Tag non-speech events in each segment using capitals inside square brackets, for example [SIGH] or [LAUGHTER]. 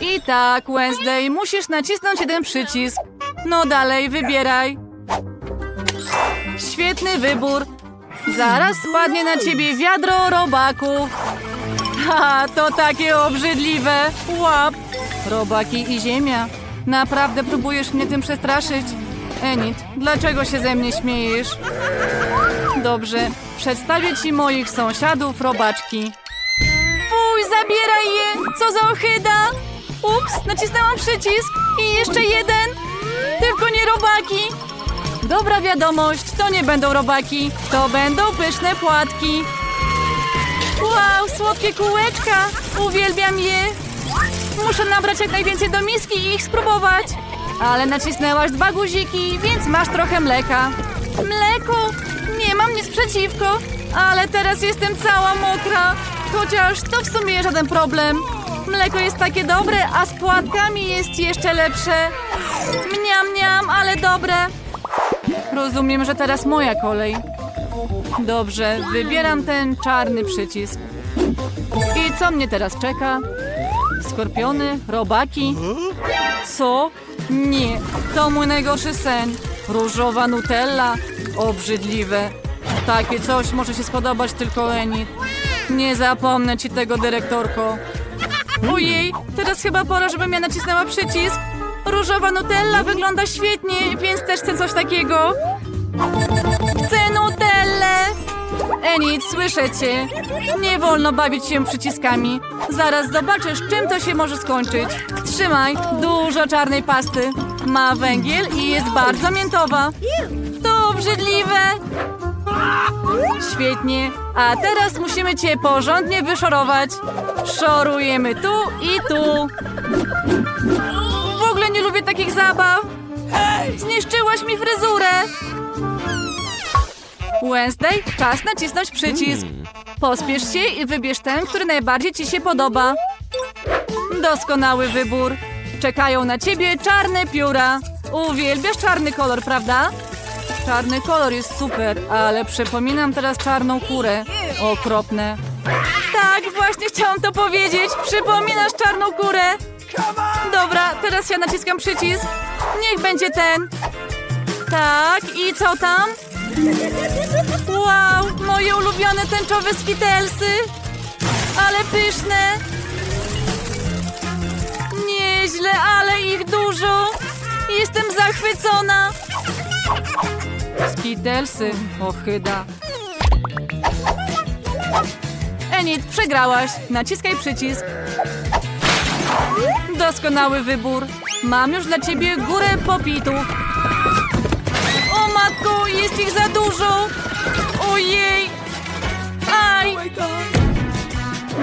I tak, Wednesday, musisz nacisnąć jeden przycisk. No dalej, wybieraj. Świetny wybór. Zaraz spadnie na ciebie wiadro robaków. Ha, to takie obrzydliwe. Łap. Robaki i ziemia. Naprawdę próbujesz mnie tym przestraszyć? Enid, dlaczego się ze mnie śmiejesz? Dobrze, przedstawię ci moich sąsiadów robaczki. Fuj, zabieraj je! Co za ochyda! Ups, nacisnęłam przycisk i jeszcze jeden! Tylko nie robaki! Dobra wiadomość, to nie będą robaki, to będą pyszne płatki. Wow, słodkie kółeczka! Uwielbiam je! Muszę nabrać jak najwięcej do miski i ich spróbować. Ale nacisnęłaś dwa guziki, więc masz trochę mleka. Mleko? Nie mam nic przeciwko, ale teraz jestem cała mokra. Chociaż to w sumie żaden problem. Mleko jest takie dobre, a z płatkami jest jeszcze lepsze. Mniam, mniam, ale dobre. Rozumiem, że teraz moja kolej. Dobrze, wybieram ten czarny przycisk. I co mnie teraz czeka? Skorpiony? Robaki? Co? Nie, to mój najgorszy sen. Różowa nutella? Obrzydliwe. Takie coś może się spodobać tylko Enid. Nie zapomnę ci tego, dyrektorko. Ojej, teraz chyba pora, żebym ja nacisnęła przycisk. Różowa nutella wygląda świetnie, więc też chcę coś takiego. Chcę nutellę! Enid, słyszę cię. Nie wolno bawić się przyciskami. Zaraz zobaczysz, czym to się może skończyć. Trzymaj, dużo czarnej pasty. Ma węgiel i jest bardzo miętowa. To obrzydliwe. Świetnie. A teraz musimy cię porządnie wyszorować. Szorujemy tu i tu. W ogóle nie lubię takich zabaw. Zniszczyłaś mi fryzurę. Wednesday, czas nacisnąć przycisk. Pospiesz się i wybierz ten, który najbardziej ci się podoba. Doskonały wybór. Czekają na ciebie czarne pióra. Uwielbiasz czarny kolor, prawda? Czarny kolor jest super, ale przypominam teraz czarną kurę. Okropne. Właśnie chciałam to powiedzieć. Przypominasz czarną kurę. Dobra, teraz ja naciskam przycisk. Niech będzie ten. Tak, i co tam? Wow, moje ulubione tęczowe skitelsy. Ale pyszne. Nieźle, ale ich dużo. Jestem zachwycona. Skitelsy, ochyda. Enid, przegrałaś. Naciskaj przycisk. Doskonały wybór. Mam już dla ciebie górę popitów. O matko, jest ich za dużo! Ojej! Aj!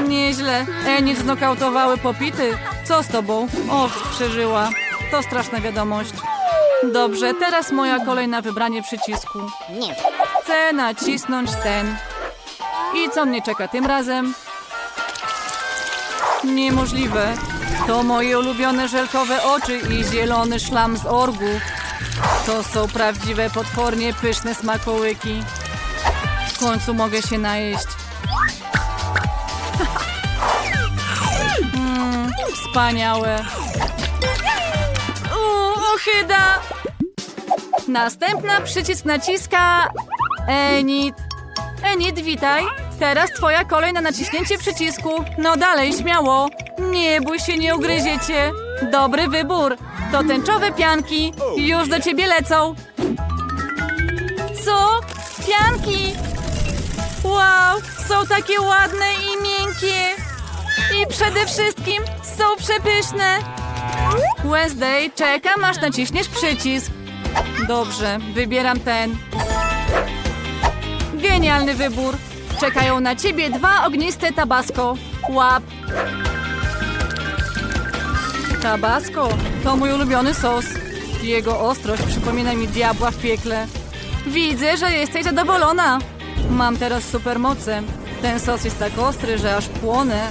Nieźle. Enid znokautowały popity. Co z tobą? Och, przeżyła. To straszna wiadomość. Dobrze, teraz moja kolej na wybranie przycisku. Nie. Chcę nacisnąć ten. I co mnie czeka tym razem? Niemożliwe. To moje ulubione żelkowe oczy i zielony szlam z orgu. To są prawdziwe, potwornie pyszne smakołyki. W końcu mogę się najeść. [LAUGHS] Mm, wspaniałe. Uuu, ochyda! Następna przycisk naciska Enid. Enid, witaj. Teraz twoja kolej na naciśnięcie przycisku. No dalej, śmiało. Nie bój się, nie ugryziecie. Dobry wybór. To tęczowe pianki. Już do ciebie lecą. Co? Pianki? Wow, są takie ładne i miękkie. I przede wszystkim są przepyszne. Wednesday, czekam aż naciśniesz przycisk. Dobrze, wybieram ten. Genialny wybór. Czekają na ciebie dwa ogniste tabasco. Łap. Tabasco to mój ulubiony sos. Jego ostrość przypomina mi diabła w piekle. Widzę, że jesteś zadowolona. Mam teraz supermoce. Ten sos jest tak ostry, że aż płonę.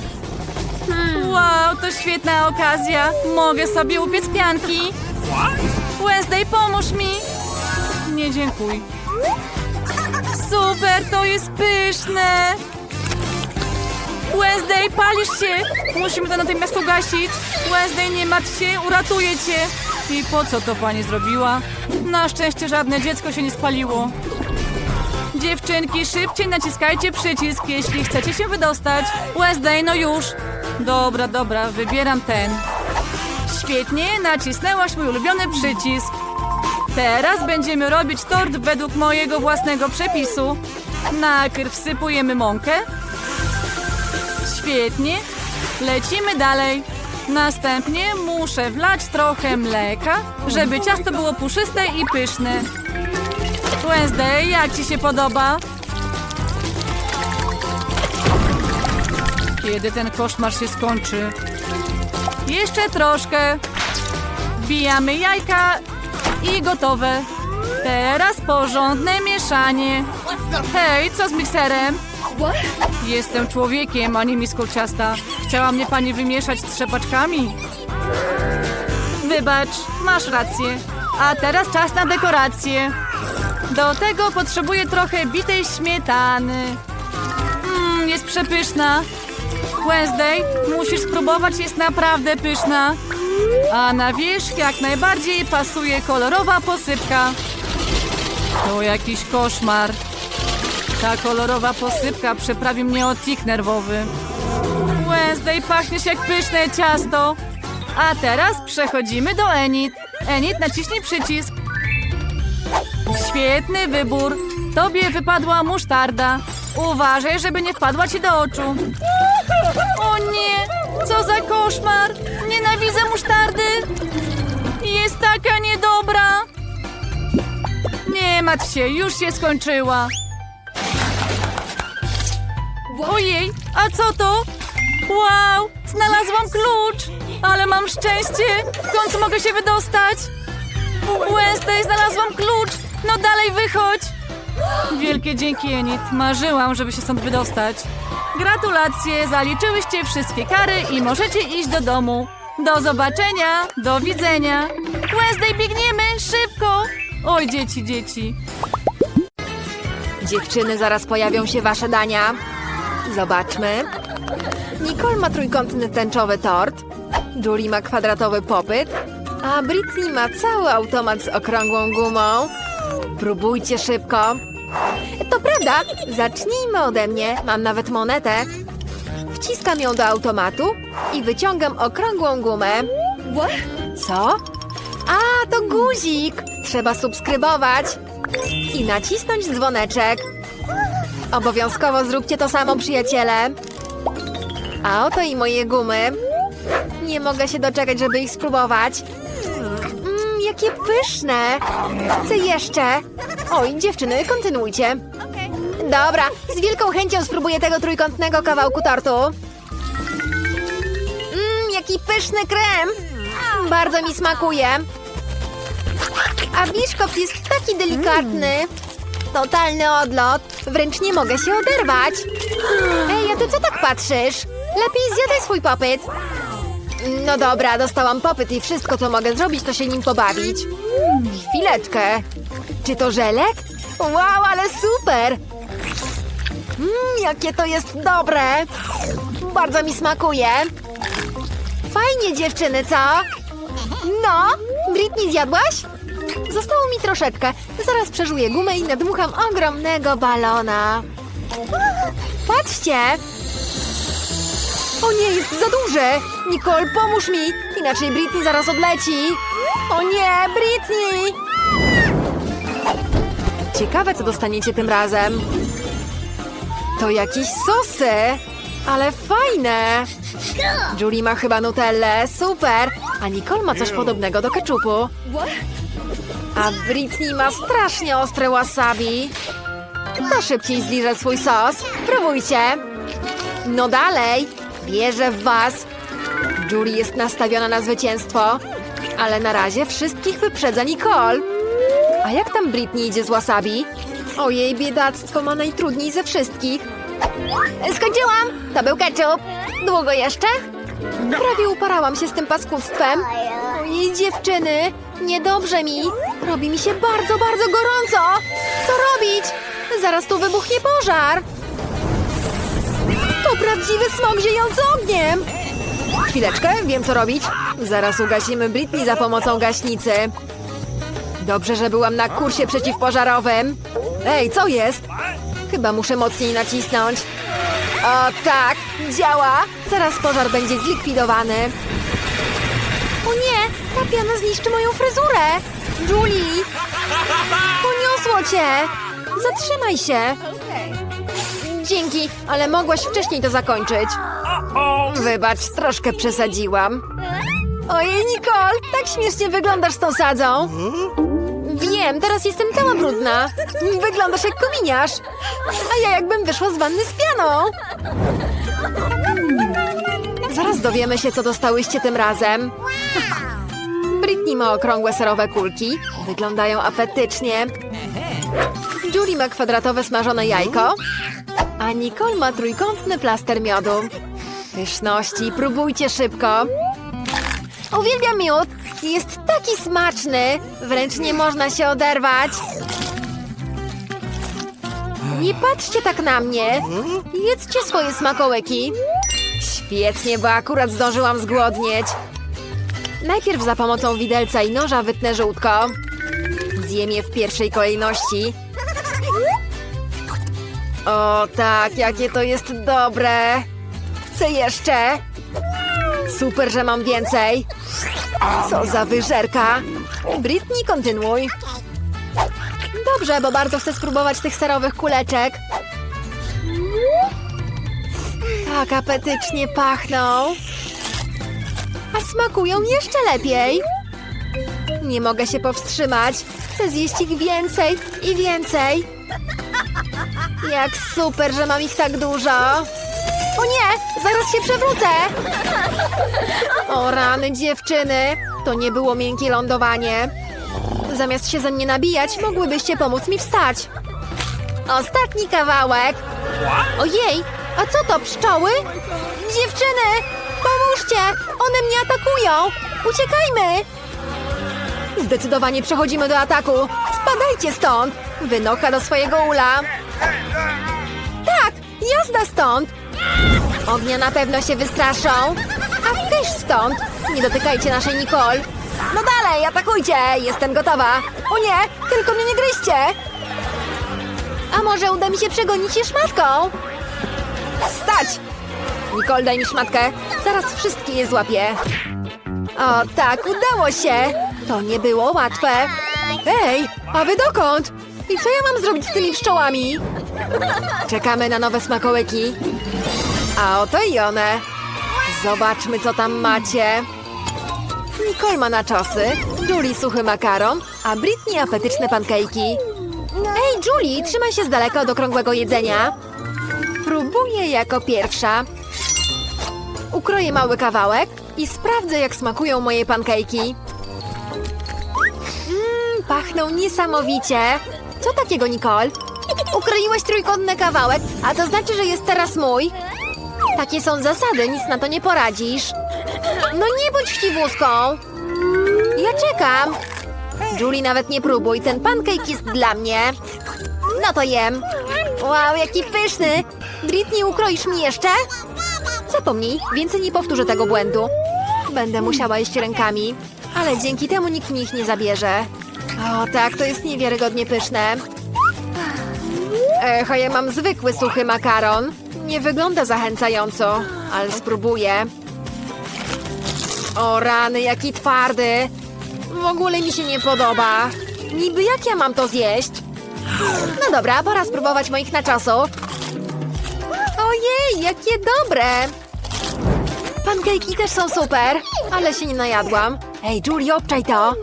Wow, to świetna okazja. Mogę sobie upiec pianki. Wednesday, pomóż mi. Nie dziękuj. Super, to jest pyszne. Wednesday, palisz się! Musimy to natychmiast ugasić. Wednesday, nie martw się, uratuję cię. I po co to pani zrobiła? Na szczęście żadne dziecko się nie spaliło. Dziewczynki, szybciej naciskajcie przycisk, jeśli chcecie się wydostać. Wednesday, no już. Dobra, dobra, wybieram ten. Świetnie, nacisnęłaś mój ulubiony przycisk. Teraz będziemy robić tort według mojego własnego przepisu. Najpierw wsypujemy mąkę. Świetnie. Lecimy dalej. Następnie muszę wlać trochę mleka, żeby ciasto było puszyste i pyszne. Wednesday, jak ci się podoba? Kiedy ten koszmar się skończy? Jeszcze troszkę. Wbijamy jajka i gotowe. Teraz porządne mieszanie. Hej, co z mikserem? Jestem człowiekiem, a nie miską ciasta. Chciała mnie pani wymieszać z trzepaczkami. Wybacz, masz rację. A teraz czas na dekorację. Do tego potrzebuję trochę bitej śmietany. Mmm, jest przepyszna. Wednesday, musisz spróbować, jest naprawdę pyszna. A na wierzch jak najbardziej pasuje kolorowa posypka. To jakiś koszmar. Ta kolorowa posypka przeprawi mnie o tik nerwowy. Wednesday, pachniesz jak pyszne ciasto. A teraz przechodzimy do Enid. Enid, naciśnij przycisk. Świetny wybór. Tobie wypadła musztarda. Uważaj, żeby nie wpadła ci do oczu. O nie! Co za koszmar! Nienawidzę musztardy! Jest taka niedobra! Nie martw się, już się skończyła. Ojej, a co to? Wow, znalazłam klucz! Ale mam szczęście! W końcu mogę się wydostać! Wednesday, znalazłam klucz! No dalej wychodź! Wielkie dzięki, Enid. Marzyłam, żeby się stąd wydostać. Gratulacje, zaliczyłyście wszystkie kary i możecie iść do domu. Do zobaczenia, do widzenia. Wednesday, biegniemy, szybko! Oj, dzieci, dzieci. Dziewczyny, zaraz pojawią się wasze dania. Zobaczmy. Nicole ma trójkątny tęczowy tort. Julie ma kwadratowy popyt. A Britney ma cały automat z okrągłą gumą. Próbujcie szybko. To prawda. Zacznijmy ode mnie. Mam nawet monetę. Wciskam ją do automatu i wyciągam okrągłą gumę. Co? A, to guzik. Trzeba subskrybować i nacisnąć dzwoneczek. Obowiązkowo zróbcie to samo, przyjaciele. A oto i moje gumy. Nie mogę się doczekać, żeby ich spróbować. Mmm, jakie pyszne. Chcę jeszcze. Oj, dziewczyny, kontynuujcie. Dobra, z wielką chęcią spróbuję tego trójkątnego kawałku tortu. Mmm, jaki pyszny krem. Bardzo mi smakuje. A biszkopt jest taki delikatny. Totalny odlot. Wręcz nie mogę się oderwać. Ej, a ty co tak patrzysz? Lepiej zjadaj swój popyt. No dobra, dostałam popyt i wszystko, co mogę zrobić, to się nim pobawić. Chwileczkę. Czy to żelek? Wow, ale super! Mmm, jakie to jest dobre! Bardzo mi smakuje. Fajnie, dziewczyny, co? No, Britney zjadłaś? Zostało mi troszeczkę. Zaraz przeżuję gumę i nadmucham ogromnego balona. [LAUGHS] Patrzcie! O nie, jest za duże! Nicole, pomóż mi! Inaczej Britney zaraz odleci! O nie, Britney! Ciekawe, co dostaniecie tym razem. To jakieś sosy! Ale fajne! Julie ma chyba nutellę, super! A Nicole ma coś podobnego do keczupu. A Britney ma strasznie ostre wasabi. Kto szybciej zliże swój sos? Próbujcie! No dalej! Wierzę w was! Julie jest nastawiona na zwycięstwo, ale na razie wszystkich wyprzedza Nicole. A jak tam Britney idzie z wasabi? Ojej, biedactwo ma najtrudniej ze wszystkich. Skończyłam! To był ketchup. Długo jeszcze? Prawie uparałam się z tym paskudstwem. Ojej, dziewczyny, niedobrze mi. Robi mi się bardzo, bardzo gorąco. Co robić? Zaraz tu wybuchnie pożar. To Prawdziwy smok ziejący ogniem! Chwileczkę, wiem co robić. Zaraz ugasimy Britney za pomocą gaśnicy. Dobrze, że byłam na kursie przeciwpożarowym. Ej, co jest? Chyba muszę mocniej nacisnąć. O tak, działa! Zaraz pożar będzie zlikwidowany. O nie, ta piana zniszczy moją fryzurę! Julie! Poniosło cię! Zatrzymaj się! Dzięki, ale mogłaś wcześniej to zakończyć. Wybacz, troszkę przesadziłam. Ojej, Nicole, tak śmiesznie wyglądasz z tą sadzą. Wiem, teraz jestem cała brudna. Wyglądasz jak kominiarz. A ja jakbym wyszła z wanny z pianą. Zaraz dowiemy się, co dostałyście tym razem. Britney ma okrągłe serowe kulki. Wyglądają apetycznie. Julie ma kwadratowe smażone jajko. A Nicole ma trójkątny plaster miodu. Pyszności, próbujcie szybko. Uwielbiam miód. Jest taki smaczny. Wręcz nie można się oderwać. Nie patrzcie tak na mnie. Jedzcie swoje smakołyki. Świetnie, bo akurat zdążyłam zgłodnieć. Najpierw za pomocą widelca i noża wytnę żółtko. Zjem je w pierwszej kolejności. O tak, jakie to jest dobre. Chcę jeszcze. Super, że mam więcej. Co za wyżerka. Britney, kontynuuj. Dobrze, bo bardzo chcę spróbować tych serowych kuleczek. Tak apetycznie pachną. A smakują jeszcze lepiej. Nie mogę się powstrzymać. Chcę zjeść ich więcej i więcej. Jak super, że mam ich tak dużo. O nie, zaraz się przewrócę. O rany dziewczyny, to nie było miękkie lądowanie. Zamiast się ze mnie nabijać, mogłybyście pomóc mi wstać. Ostatni kawałek. Ojej, a co to, pszczoły? Dziewczyny, pomóżcie, one mnie atakują. Uciekajmy. Zdecydowanie przechodzimy do ataku. Spadajcie stąd. Wynocha do swojego ula. Tak, jazda stąd. Ognia na pewno się wystraszą. A też stąd. Nie dotykajcie naszej Nicole. No dalej, atakujcie. Jestem gotowa. O nie, tylko mnie nie gryźcie. A może uda mi się przegonić je szmatką? Stać! Nicole, daj mi szmatkę. Zaraz wszystkie je złapię. O, tak, udało się. To nie było łatwe. Ej, a wy dokąd? I co ja mam zrobić z tymi pszczołami? Czekamy na nowe smakołyki. A oto i one. Zobaczmy, co tam macie. Nicole ma naczosy, Julie suchy makaron, a Britney apetyczne pankejki. Ej, Julie, trzymaj się z daleka od okrągłego jedzenia. Próbuję jako pierwsza. Ukroję mały kawałek i sprawdzę, jak smakują moje pankejki. Mmm, pachną niesamowicie. Co takiego, Nicole? Ukroiłeś trójkątny kawałek, a to znaczy, że jest teraz mój. Takie są zasady, nic na to nie poradzisz. No nie bądź chciwuską. Ja czekam. Julie, nawet nie próbuj, ten pancake jest dla mnie. No to jem. Wow, jaki pyszny. Britney, ukroisz mi jeszcze? Zapomnij, więcej nie powtórzę tego błędu. Będę musiała jeść rękami, ale dzięki temu nikt mi ich nie zabierze. O tak, to jest niewiarygodnie pyszne. Ech, a ja mam zwykły suchy makaron. Nie wygląda zachęcająco, ale spróbuję. O rany, jaki twardy. W ogóle mi się nie podoba. Niby jak ja mam to zjeść? No dobra, pora spróbować moich naczosów. Ojej, jakie dobre! Pankejki też są super, ale się nie najadłam. Ej, Julie, obczaj to.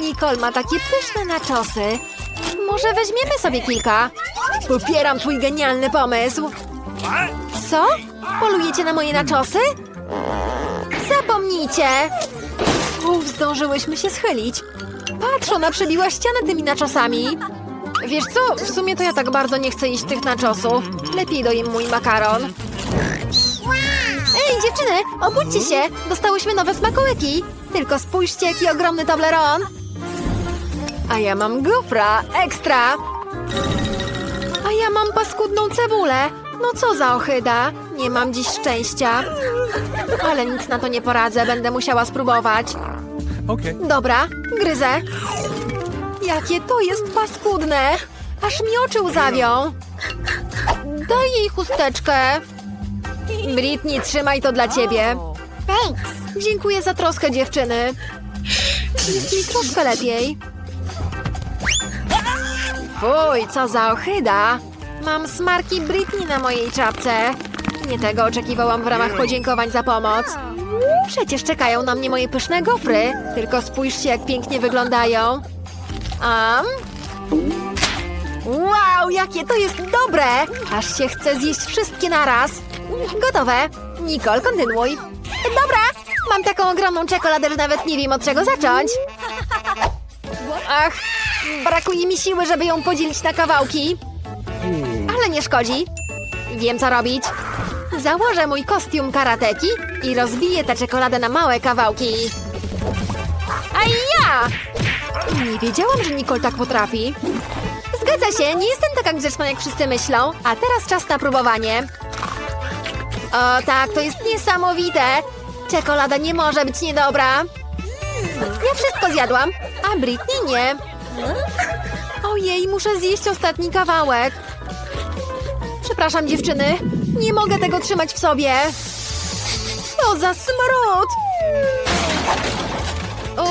Nicole ma takie pyszne naczosy. Może weźmiemy sobie kilka? Popieram twój genialny pomysł. Co? Polujecie na moje naczosy? Zapomnijcie! Uf, zdążyłyśmy się schylić. Patrz, ona przebiła ścianę tymi naczosami. Wiesz co, w sumie to ja tak bardzo nie chcę jeść tych naczosów. Lepiej dojem mój makaron. Ej, dziewczyny, obudźcie się! Dostałyśmy nowe smakołyki. Tylko spójrzcie, jaki ogromny Toblerone. A ja mam gofra, ekstra. A ja mam paskudną cebulę. No co za ochyda. Nie mam dziś szczęścia. Ale nic na to nie poradzę, będę musiała spróbować. Okay. Dobra, gryzę. Jakie to jest paskudne! Aż mi oczy łzawią. Daj jej chusteczkę. Britney, trzymaj to dla ciebie. Thanks. Dziękuję za troskę, dziewczyny. Jest mi troszkę lepiej. Fuj, co za ochyda. Mam smarki Britney na mojej czapce. Nie tego oczekiwałam w ramach podziękowań za pomoc. Przecież czekają na mnie moje pyszne gofry. Tylko spójrzcie, jak pięknie wyglądają. Am? Wow, jakie to jest dobre! Aż się chce zjeść wszystkie naraz. Gotowe. Nicole, kontynuuj. Dobra, mam taką ogromną czekoladę, że nawet nie wiem od czego zacząć. Ach, brakuje mi siły, żeby ją podzielić na kawałki. Ale nie szkodzi. Wiem, co robić. Założę mój kostium karateki i rozbiję tę czekoladę na małe kawałki. A ja! Nie wiedziałam, że Nicole tak potrafi. Zgadza się, nie jestem taka grzeczna, jak wszyscy myślą. A teraz czas na próbowanie. O tak, to jest niesamowite. Czekolada nie może być niedobra. Ja wszystko zjadłam, a Britney nie. Ojej, muszę zjeść ostatni kawałek. Przepraszam, dziewczyny. Nie mogę tego trzymać w sobie. Co za smród!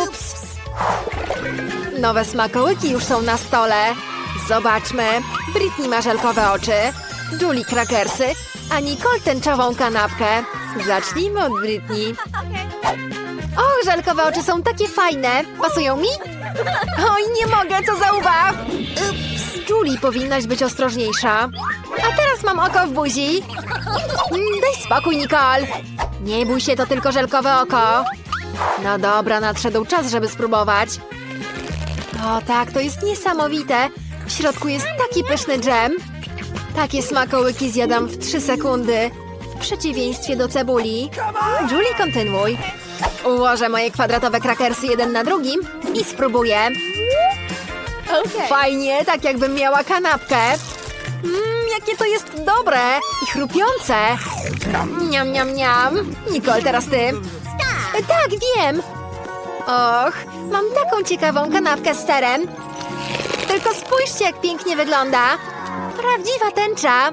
Ups. Nowe smakołyki już są na stole. Zobaczmy. Britney ma żelkowe oczy, Julie krakersy, a Nicole tęczową kanapkę. Zacznijmy od Britney. Och, żelkowe oczy są takie fajne. Pasują mi? Oj, nie mogę, co za ubaw! Julie, powinnaś być ostrożniejsza. Teraz mam oko w buzi. Daj spokój, Nicole. Nie bój się, to tylko żelkowe oko. No dobra, nadszedł czas, żeby spróbować. O tak, to jest niesamowite. W środku jest taki pyszny dżem. Takie smakołyki zjadam w 3 sekundy. W przeciwieństwie do cebuli. Julie, kontynuuj. Ułożę moje kwadratowe krakersy jeden na drugim i spróbuję. Fajnie, tak jakbym miała kanapkę. Jakie to jest dobre i chrupiące. Niam, niam, niam. Nicole, teraz ty. Tak, wiem. Och, mam taką ciekawą kanapkę z serem. Tylko spójrzcie, jak pięknie wygląda. Prawdziwa tęcza.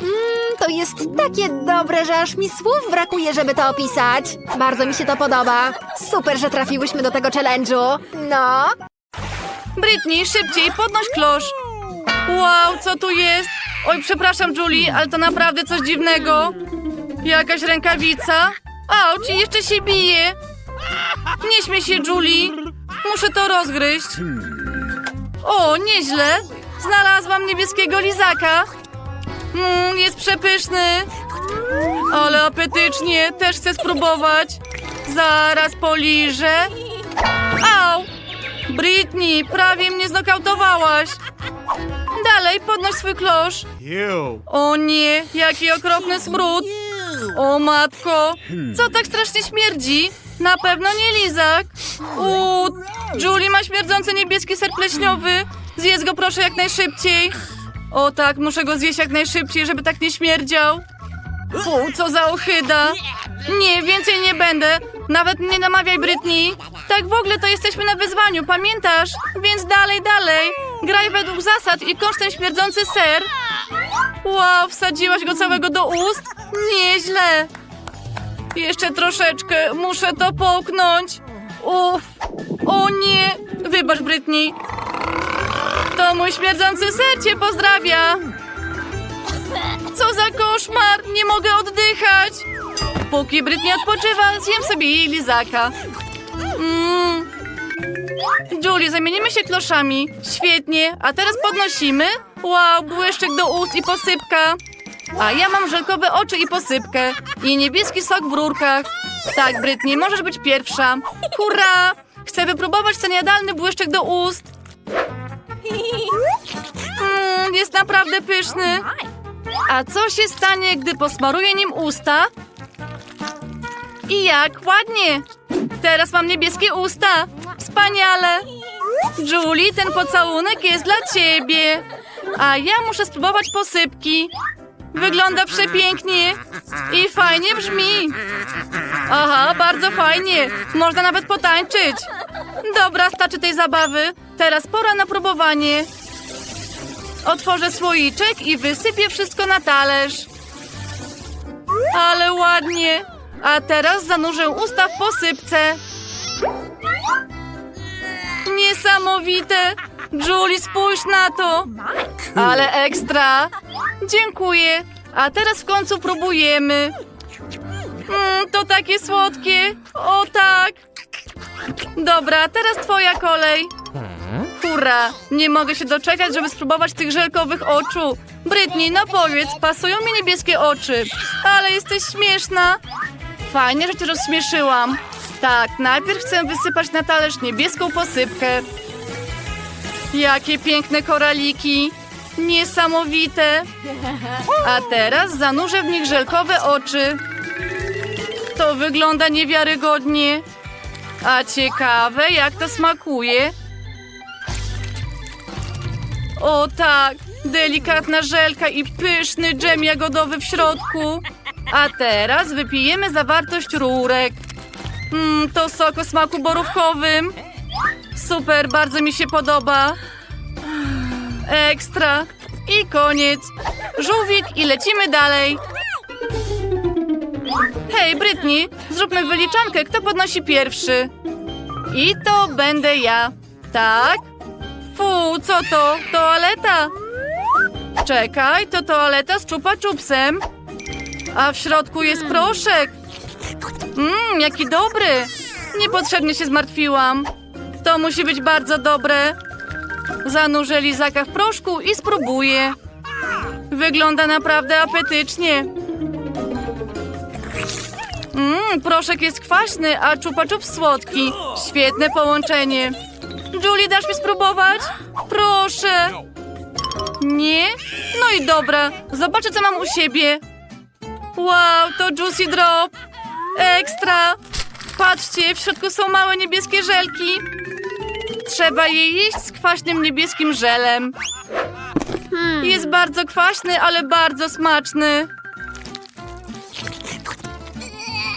Mmm, to jest takie dobre, że aż mi słów brakuje, żeby to opisać. Bardzo mi się to podoba. Super, że trafiłyśmy do tego challenge'u. No. Britney, szybciej, podnoś klosz. Wow, co tu jest? Oj, przepraszam, Julie, ale to naprawdę coś dziwnego. Jakaś rękawica? Auć, i jeszcze się bije. Nie śmiej się, Julie. Muszę to rozgryźć. O, nieźle. Znalazłam niebieskiego lizaka. Mmm, jest przepyszny. Ale apetycznie, też chcę spróbować. Zaraz poliżę. Au! Britney, prawie mnie znokautowałaś. Dalej, podnoś swój klosz. O nie, jaki okropny smród. O matko, co tak strasznie śmierdzi? Na pewno nie lizak. U, Julie ma śmierdzący niebieski ser pleśniowy. Zjedz go proszę jak najszybciej. O tak, muszę go zjeść jak najszybciej, żeby tak nie śmierdział. Fu, co za ochyda. Nie, więcej nie będę. Nawet nie namawiaj, Britney. Tak w ogóle to jesteśmy na wyzwaniu, pamiętasz? Więc dalej, dalej. Graj według zasad i kosz ten śmierdzący ser. Wow, wsadziłaś go całego do ust? Nieźle. Jeszcze troszeczkę, muszę to połknąć. Uff. O nie. Wybacz, Britney. To mój śmierdzący ser cię pozdrawia. Co za koszmar! Nie mogę oddychać! Póki Britney odpoczywa, zjem sobie jej lizaka. Mm. Julie, zamienimy się kloszami. Świetnie. A teraz podnosimy. Wow, błyszczyk do ust i posypka. A ja mam żelkowe oczy i posypkę. I niebieski sok w rurkach. Tak, Britney, możesz być pierwsza. Hurra! Chcę wypróbować ten jadalny błyszczyk do ust. Mm, jest naprawdę pyszny. A co się stanie, gdy posmaruję nim usta? I jak ładnie! Teraz mam niebieskie usta! Wspaniale! Julie, ten pocałunek jest dla ciebie! A ja muszę spróbować posypki. Wygląda przepięknie i fajnie brzmi. Aha, bardzo fajnie. Można nawet potańczyć. Dobra, starczy tej zabawy. Teraz pora na próbowanie. Otworzę słoiczek i wysypię wszystko na talerz. Ale ładnie. A teraz zanurzę usta w posypce. Niesamowite! Julie, spójrz na to! Ale ekstra! Dziękuję! A teraz w końcu próbujemy. Mm, to takie słodkie! O tak! Dobra, teraz twoja kolej. Hurra! Nie mogę się doczekać, żeby spróbować tych żelkowych oczu. Britney, no powiedz, pasują mi niebieskie oczy. Ale jesteś śmieszna. Fajnie, że cię rozśmieszyłam. Tak, najpierw chcę wysypać na talerz niebieską posypkę. Jakie piękne koraliki. Niesamowite. A teraz zanurzę w nich żelkowe oczy. To wygląda niewiarygodnie. A ciekawe, jak to smakuje. O tak, delikatna żelka i pyszny dżem jagodowy w środku. A teraz wypijemy zawartość rurek. Mmm, to sok o smaku borówkowym. Super, bardzo mi się podoba. Ekstra. I koniec. Żółwik i lecimy dalej. Hej, Britney, zróbmy wyliczankę, kto podnosi pierwszy. I to będę ja. Tak? Fu, co to? Toaleta. Czekaj, to toaleta z czupa czupsem. A w środku jest proszek. Mmm, jaki dobry. Niepotrzebnie się zmartwiłam. To musi być bardzo dobre. Zanurzę lizaka w proszku i spróbuję. Wygląda naprawdę apetycznie. Mmm, proszek jest kwaśny, a czupa czup słodki. Świetne połączenie. Julie, dasz mi spróbować? Proszę. Nie? No i dobra. Zobaczę, co mam u siebie. Wow, to Juicy Drop. Ekstra. Patrzcie, w środku są małe niebieskie żelki. Trzeba je jeść z kwaśnym niebieskim żelem. Jest bardzo kwaśny, ale bardzo smaczny.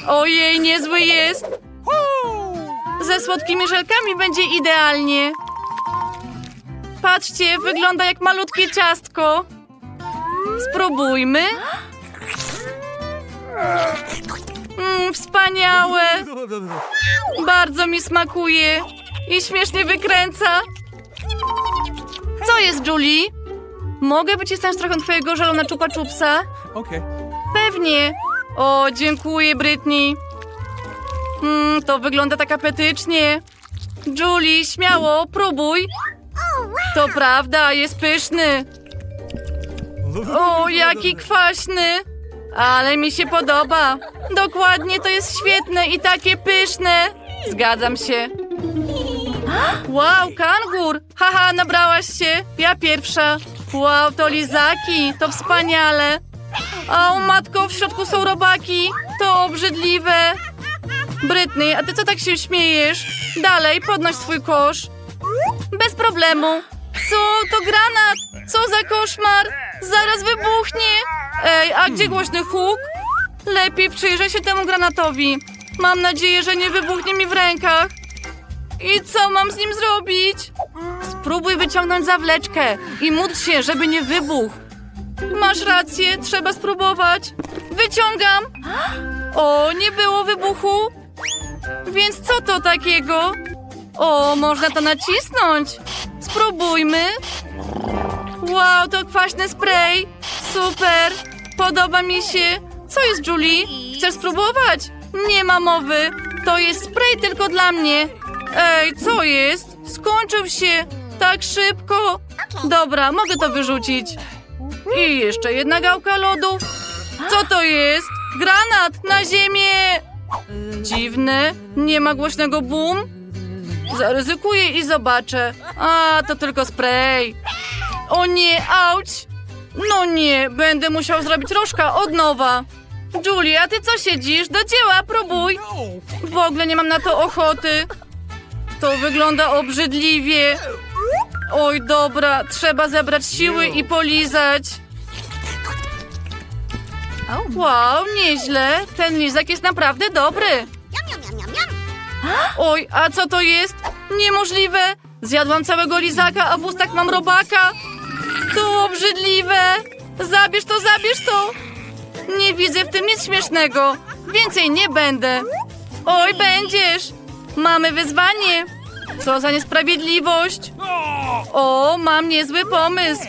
Ojej, niezły jest. Ze słodkimi żelkami będzie idealnie. Patrzcie, wygląda jak malutkie ciastko. Spróbujmy. Mm, wspaniałe. Bardzo mi smakuje. I śmiesznie wykręca. Co jest, Julie? Mogę wycisnąć trochę twojego żelu na czupa czupsa? Okay. Pewnie. O, dziękuję, Britney. Mm, to wygląda tak apetycznie. Julie, śmiało, próbuj. To prawda, jest pyszny. O, jaki kwaśny. Ale mi się podoba. Dokładnie, to jest świetne i takie pyszne. Zgadzam się. Wow, kangur! Haha, nabrałaś się. Ja pierwsza. Wow, to lizaki. To wspaniale. O matko, w środku są robaki. To obrzydliwe. Brytny, a ty co tak się śmiejesz? Dalej, podnoś swój kosz. Bez problemu. Co? To granat! Co za koszmar! Zaraz wybuchnie! Ej, a gdzie głośny huk? Lepiej przyjrzę się temu granatowi. Mam nadzieję, że nie wybuchnie mi w rękach. I co mam z nim zrobić? Spróbuj wyciągnąć zawleczkę i módl się, żeby nie wybuchł. Masz rację, trzeba spróbować. Wyciągam. O, nie było wybuchu. Więc co to takiego? O, można to nacisnąć. Spróbujmy. Wow, to kwaśny spray. Super. Podoba mi się. Co jest, Julie? Chcesz spróbować? Nie ma mowy. To jest spray tylko dla mnie. Ej, co jest? Skończył się. Tak szybko. Dobra, mogę to wyrzucić. I jeszcze jedna gałka lodów. Co to jest? Granat na ziemię! Dziwne, nie ma głośnego boom. Zaryzykuję i zobaczę. A, to tylko spray. O nie, auć! No nie, będę musiał zrobić rożka od nowa. Julia, a ty co siedzisz? Do dzieła, próbuj. W ogóle nie mam na to ochoty. To wygląda obrzydliwie. Oj, dobra, trzeba zebrać siły i polizać. Wow, nieźle. Ten lizak jest naprawdę dobry. Oj, a co to jest? Niemożliwe. Zjadłam całego lizaka, a w ustach mam robaka. To obrzydliwe. Zabierz to, zabierz to. Nie widzę w tym nic śmiesznego. Więcej nie będę. Oj, będziesz. Mamy wyzwanie. Co za niesprawiedliwość. O, mam niezły pomysł.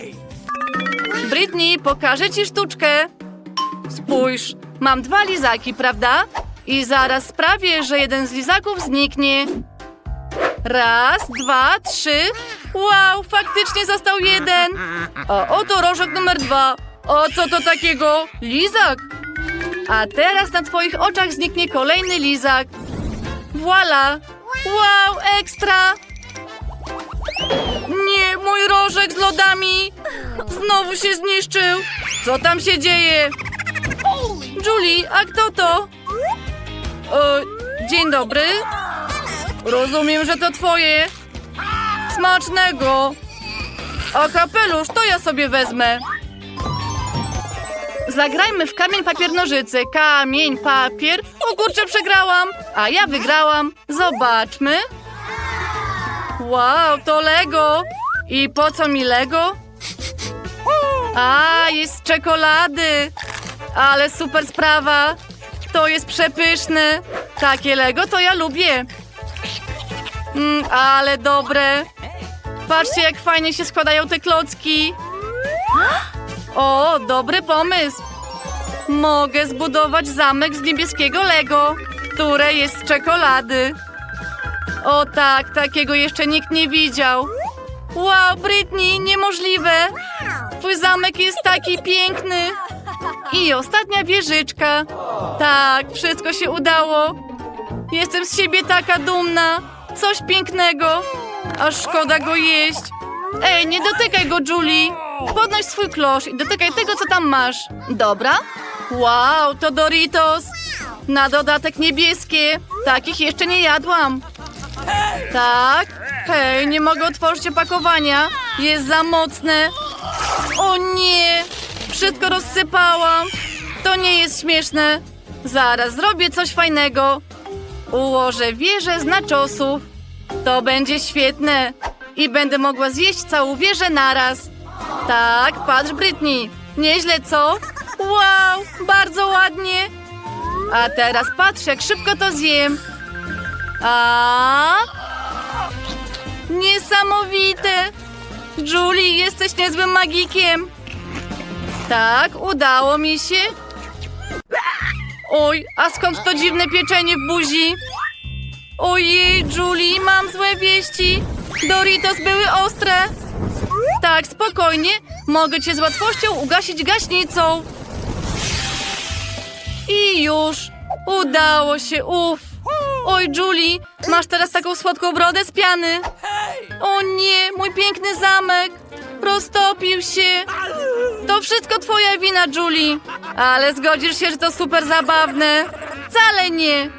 Britney, pokażę ci sztuczkę. Spójrz, mam dwa lizaki, prawda? I zaraz sprawię, że jeden z lizaków zniknie. Raz, dwa, trzy. Wow, faktycznie został jeden. A oto rożek numer dwa. O co to takiego? Lizak. A teraz na twoich oczach zniknie kolejny lizak. Voila! Wow, ekstra! Nie, mój rożek z lodami! Znowu się zniszczył! Co tam się dzieje? Julie, a kto to? O, dzień dobry. Rozumiem, że to twoje. Smacznego. A kapelusz to ja sobie wezmę. Zagrajmy w kamień, papier, nożyce. Kamień, papier. O kurczę, przegrałam. A ja wygrałam. Zobaczmy. Wow, to Lego. I po co mi Lego? A, jest czekolady. Ale super sprawa. To jest przepyszne. Takie Lego to ja lubię. Mm, ale dobre. Patrzcie, jak fajnie się składają te klocki. O, dobry pomysł. Mogę zbudować zamek z niebieskiego Lego, które jest z czekolady. O tak, takiego jeszcze nikt nie widział. Wow, Britney, niemożliwe. Twój zamek jest taki piękny. I ostatnia wieżyczka. Tak, wszystko się udało. Jestem z siebie taka dumna. Coś pięknego. Aż szkoda go jeść. Ej, nie dotykaj go, Julie. Podnoś swój klosz i dotykaj tego, co tam masz. Dobra? Wow, to Doritos. Na dodatek niebieskie. Takich jeszcze nie jadłam. Tak? Hej, nie mogę otworzyć opakowania. Jest za mocne. O nie! Wszystko rozsypałam. To nie jest śmieszne. Zaraz zrobię coś fajnego. Ułożę wieżę z naczosów. To będzie świetne. I będę mogła zjeść całą wieżę naraz. Tak, patrz Britney. Nieźle, co? Wow, bardzo ładnie. A teraz patrz, jak szybko to zjem. A? Niesamowite! Julie, jesteś niezłym magikiem. Tak, udało mi się. Oj, a skąd to dziwne pieczenie w buzi? Ojej, Julie, mam złe wieści. Doritos były ostre. Tak, spokojnie. Mogę cię z łatwością ugasić gaśnicą. I już. Udało się, uff. Oj, Julie, masz teraz taką słodką brodę z piany. O nie, mój piękny zamek. Roztopił się. To wszystko twoja wina, Julie. Ale zgodzisz się, że to super zabawne? Wcale nie.